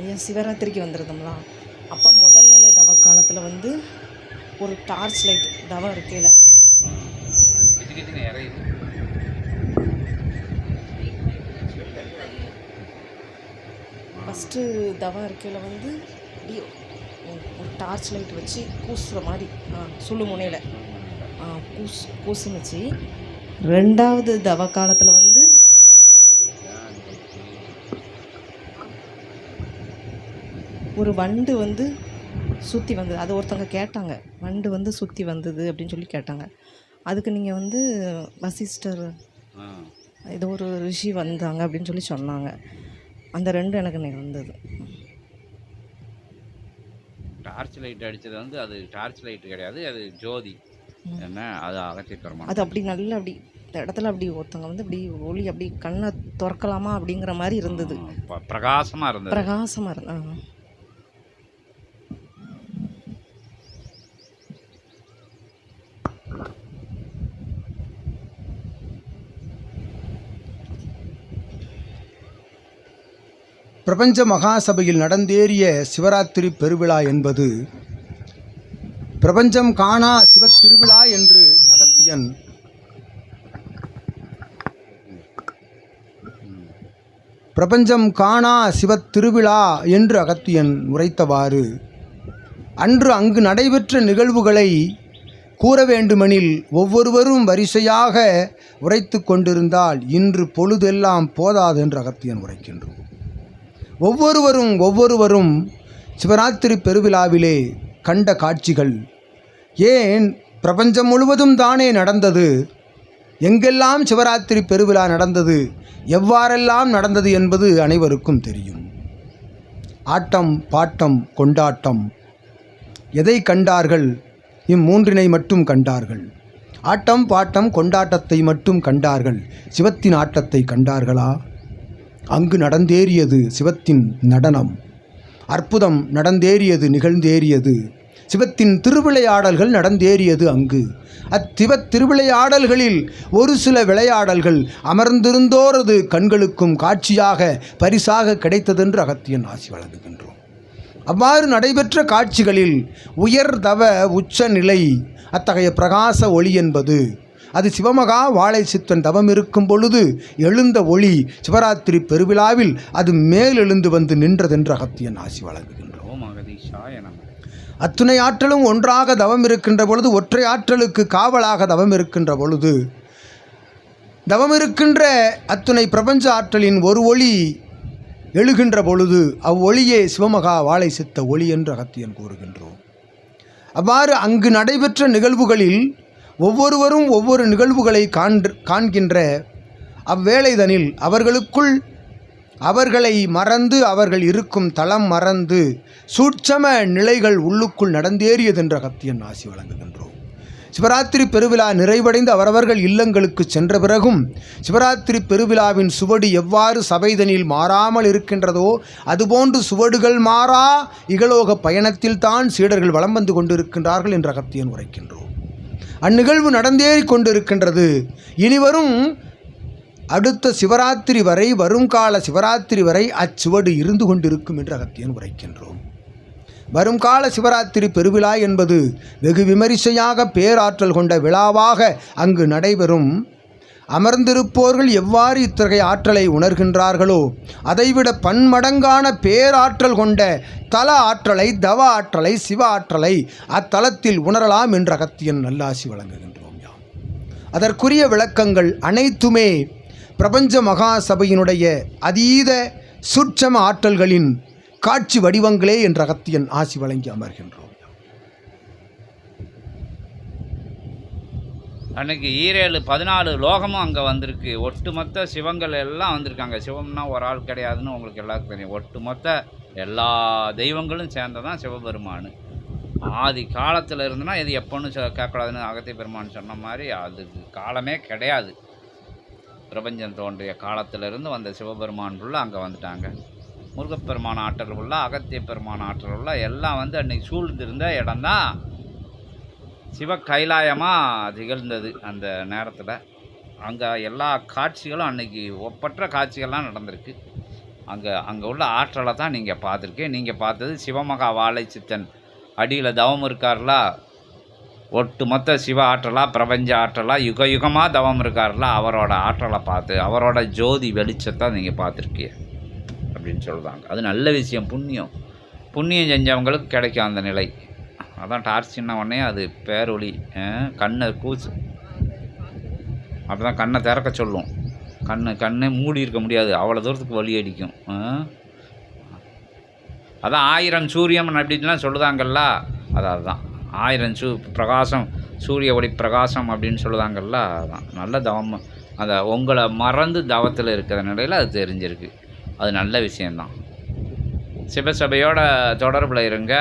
ஐயா சிவராத்திரிக்கு வந்திருந்தோம்ல. அப்போ முதல் நிலை தவ காலத்தில் வந்து ஒரு டார்ச் லைட் தவம் இருக்கையில். ஃபஸ்ட்டு தவம் இருக்கையில் வந்து அப்படியே ஒரு டார்ச் லைட் வச்சு கூசுகிற மாதிரி ஆ சுழு முனையில். ஆ கூசுனுச்சு. ரெண்டாவது தவ காலத்தில் வந்து ஒரு வண்டு வந்து சுற்றி வந்தது. அது ஒருத்தவங்க கேட்டாங்க. வண்டு வந்து சுற்றி வந்தது அப்படின்னு சொல்லி கேட்டாங்க. அதுக்கு நீங்கள் வந்து வசிஷ்டர் ஆ. ஏதோ ஒரு ரிஷி வந்தாங்க அப்படின்னு சொல்லி சொன்னாங்க. அந்த ரெண்டு எனக்கு நிகழ்ந்தது டார்ச் லைட் அடித்தது வந்து அது டார்ச் லைட் கிடையாது. அது ஜோதி. என்ன? அது அகத்திய பெருமான் அது அப்படி நல்லா அப்படி இந்த இடத்துல அப்படி ஒருத்தவங்க வந்து அப்படி ஒளி அப்படி கண்ணை திறக்கலாமா அப்படிங்கிற மாதிரி இருந்தது. பிரகாசமாக இருந்தது. பிரகாசமாக இருந்தது பிரபஞ்ச மகாசபையில் நடந்தேறிய சிவராத்திரி பெருவிழா என்பது பிரபஞ்சம் காணா சிவத்திருவிழா என்று அகத்தியன் பிரபஞ்சம் காணா சிவத்திருவிழா என்று அகத்தியன் உரைத்தவாறு அன்று அங்கு நடைபெற்ற நிகழ்வுகளை கூற வேண்டுமெனில் ஒவ்வொருவரும் வரிசையாக உரைத்து கொண்டிருந்தால் இன்று பொழுதெல்லாம் போதாது என்று அகத்தியன் உரைக்கின்றோம். ஒவ்வொருவரும் ஒவ்வொருவரும் சிவராத்திரி பெருவிழாவிலே கண்ட காட்சிகள். ஏன் பிரபஞ்சம் முழுவதும் தானே நடந்தது? எங்கெல்லாம் சிவராத்திரி பெருவிழா நடந்தது? எவ்வாறெல்லாம் நடந்தது என்பது அனைவருக்கும் தெரியும். ஆட்டம் பாட்டம் கொண்டாட்டம். எதை கண்டார்கள்? இம்மூன்றினை மட்டும் கண்டார்கள். ஆட்டம் பாட்டம் கொண்டாட்டத்தை மட்டும் கண்டார்கள். சிவத்தின் ஆட்டத்தை கண்டார்களா? அங்கு நடந்தேறியது சிவத்தின் நடனம். அற்புதம் நடந்தேறியது நிகழ்ந்தேறியது. சிவத்தின் திருவிளையாடல்கள் நடந்தேறியது அங்கு. அத்திவத் திருவிளையாடல்களில் ஒரு சில விளையாடல்கள் அமர்ந்திருந்தோரது கண்களுக்கும் காட்சியாக பரிசாக கிடைத்ததென்று அகத்தியன் ஆசி வழங்குகின்றோம். அவ்வாறு நடைபெற்ற காட்சிகளில் உயர் தவ உச்ச நிலை அத்தகைய பிரகாச ஒளி என்பது அது சிவமகா வாழை சித்தன் தவம் இருக்கும் பொழுது எழுந்த ஒளி சிவராத்திரி பெருவிழாவில் அது மேலெழுந்து வந்து நின்றதென்று அகத்தியன் ஆசி வழங்குகின்றோம் அத்துணை ஆற்றலும் ஒன்றாக தவம் இருக்கின்ற பொழுது ஒற்றை ஆற்றலுக்கு காவலாக தவம் இருக்கின்ற பொழுது தவம் இருக்கின்ற அத்துணை பிரபஞ்ச ஆற்றலின் ஒரு ஒளி எழுகின்ற பொழுது அவ்வொளியே சிவமகா வாழை சித்த ஒளி என்று அகத்தியன் கூறுகின்றோம். அவ்வாறு அங்கு நடைபெற்ற நிகழ்வுகளில் ஒவ்வொருவரும் ஒவ்வொரு நிகழ்வுகளை காண்ற காண்கின்ற அவ்வேளைதனில் அவர்களுக்குள் அவர்களை மறந்து அவர்கள் இருக்கும் தளம் மறந்து சூட்சம நிலைகள் உள்ளுக்குள் நடந்தேறியதென்ற அகத்தியன் ஆசி வழங்குகின்றோம். சிவராத்திரி பெருவிழா நிறைவடைந்து அவரவர்கள் இல்லங்களுக்கு சென்ற பிறகும் சிவராத்திரி பெருவிழாவின் சுவடு எவ்வாறு சபைதனில் மாறாமல் இருக்கின்றதோ அதுபோன்று சுவடுகள் மாறா இகலோக பயணத்தில்தான் சீடர்கள் வலம் வந்து கொண்டிருக்கின்றார்கள் என்று அகத்தியன் உரைக்கின்றோம். அந்நிகழ்வு நடந்தே கொண்டிருக்கின்றது. இனிவரும் அடுத்த சிவராத்திரி வரை வருங்கால சிவராத்திரி வரை அச்சுவடு இருந்து கொண்டிருக்கும் என்று அகத்தியன் உரைக்கின்றோம். வருங்கால சிவராத்திரி பெருவிழா என்பது வெகு விமரிசையாக பேராற்றல் கொண்ட விழாவாக அங்கு நடைபெறும். அமர்ந்திருப்போர்கள் எவ்வாறு இத்தகைய ஆற்றலை உணர்கின்றார்களோ அதைவிட பன்மடங்கான பேராற்றல் கொண்ட தல ஆற்றலை தவ ஆற்றலை சிவ ஆற்றலை அத்தலத்தில் உணரலாம் என்று அகத்தியன் நல்லாசி வழங்குகின்றோம் யாம். அதற்குரிய விளக்கங்கள் அனைத்துமே பிரபஞ்ச மகா சபையினுடைய அதீத சூட்சம ஆற்றல்களின் காட்சி வடிவங்களே என்ற அகத்தியன் ஆசி வழங்கி அமர்கின்றோம். அன்றைக்கி ஈரேழு பதினாலு லோகமும் அங்கே வந்திருக்கு. ஒட்டுமொத்த சிவங்கள் எல்லாம் வந்திருக்காங்க. சிவம்னா ஒரு ஆள் கிடையாதுன்னு உங்களுக்கு எல்லாருக்கும் தெரியும். ஒட்டுமொத்த எல்லா தெய்வங்களும் சேர்ந்ததான் சிவபெருமான். ஆதி காலத்தில் இருந்துன்னா இது எப்போன்னு கேட்கக்கூடாதுன்னு அகத்திய பெருமான் சொன்ன மாதிரி அதுக்கு காலமே கிடையாது. பிரபஞ்சம் தோன்றிய காலத்திலிருந்து வந்த சிவபெருமான் ஃபுல்லாக அங்கே வந்துட்டாங்க. முருகப்பெருமான ஆற்றல் உள்ள அகத்திய பெருமான் ஆற்றல் உள்ள எல்லாம் வந்து அன்றைக்கி சூழ்ந்திருந்த இடம்தான். சிவ கைலாயமாக திகழ்ந்தது அந்த நேரத்தில். அங்கே எல்லா காட்சிகளும் அன்றைக்கி ஒப்பற்ற காட்சிகள்லாம் நடந்திருக்கு. அங்கே அங்கே உள்ள ஆற்றலை தான் நீங்கள் பார்த்துருக்கீங்க. நீங்கள் பார்த்தது சிவமகா வாழை சித்தன் அடியில் தவம் இருக்கார்லா. ஒட்டுமொத்த சிவ ஆற்றலாக பிரபஞ்ச ஆற்றலாக யுக யுகமாக தவம் இருக்கார்ல. அவரோட ஆற்றலை பார்த்து அவரோட ஜோதி வெளிச்சத்தை நீங்கள் பார்த்துருக்கீங்க அப்படின்னு சொல்கிறாங்க அது நல்ல விஷயம் புண்ணியம். புண்ணியம் செஞ்சவங்களுக்கு கிடைக்கும் அந்த நிலை. அதான் டார்ச் சின்ன உடனே அது பேரொளி கண்ணை கூசு. அப்போ தான் கண்ணை திறக்க சொல்லும். கண்ணு கண்ணே மூடி இருக்க முடியாது. அவ்வளோ தூரத்துக்கு வலி அடிக்கும். அதான் ஆயிரம் சூரியன் அப்படின்லாம் சொல்லுதாங்கல்ல? அது அதுதான். ஆயிரம் சூ பிரகாசம் சூரிய ஒளி பிரகாசம் அப்படின்னு சொல்லுதாங்கல்ல? அதுதான் நல்ல தவம். அந்த உங்களை மறந்து தவத்தில் இருக்கிற நிலையில் அது தெரிஞ்சிருக்கு. அது நல்ல விஷயந்தான் சிவசபையோட தொடர்பில் இருங்க.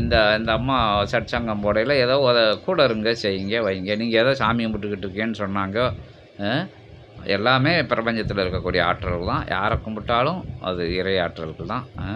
இந்த இந்த அம்மா சட்சங்கம் போடையில் ஏதோ உத கூட இருங்க செய்யுங்க வைங்க. நீங்கள் ஏதோ சாமி கும்பிட்டுக்கிட்டு இருக்கேன்னு சொன்னாங்க. எல்லாமே பிரபஞ்சத்தில் இருக்கக்கூடிய ஆற்றல் தான். யாரை கும்பிட்டாலும் அது இறை ஆற்றல்கள் தான். ஆ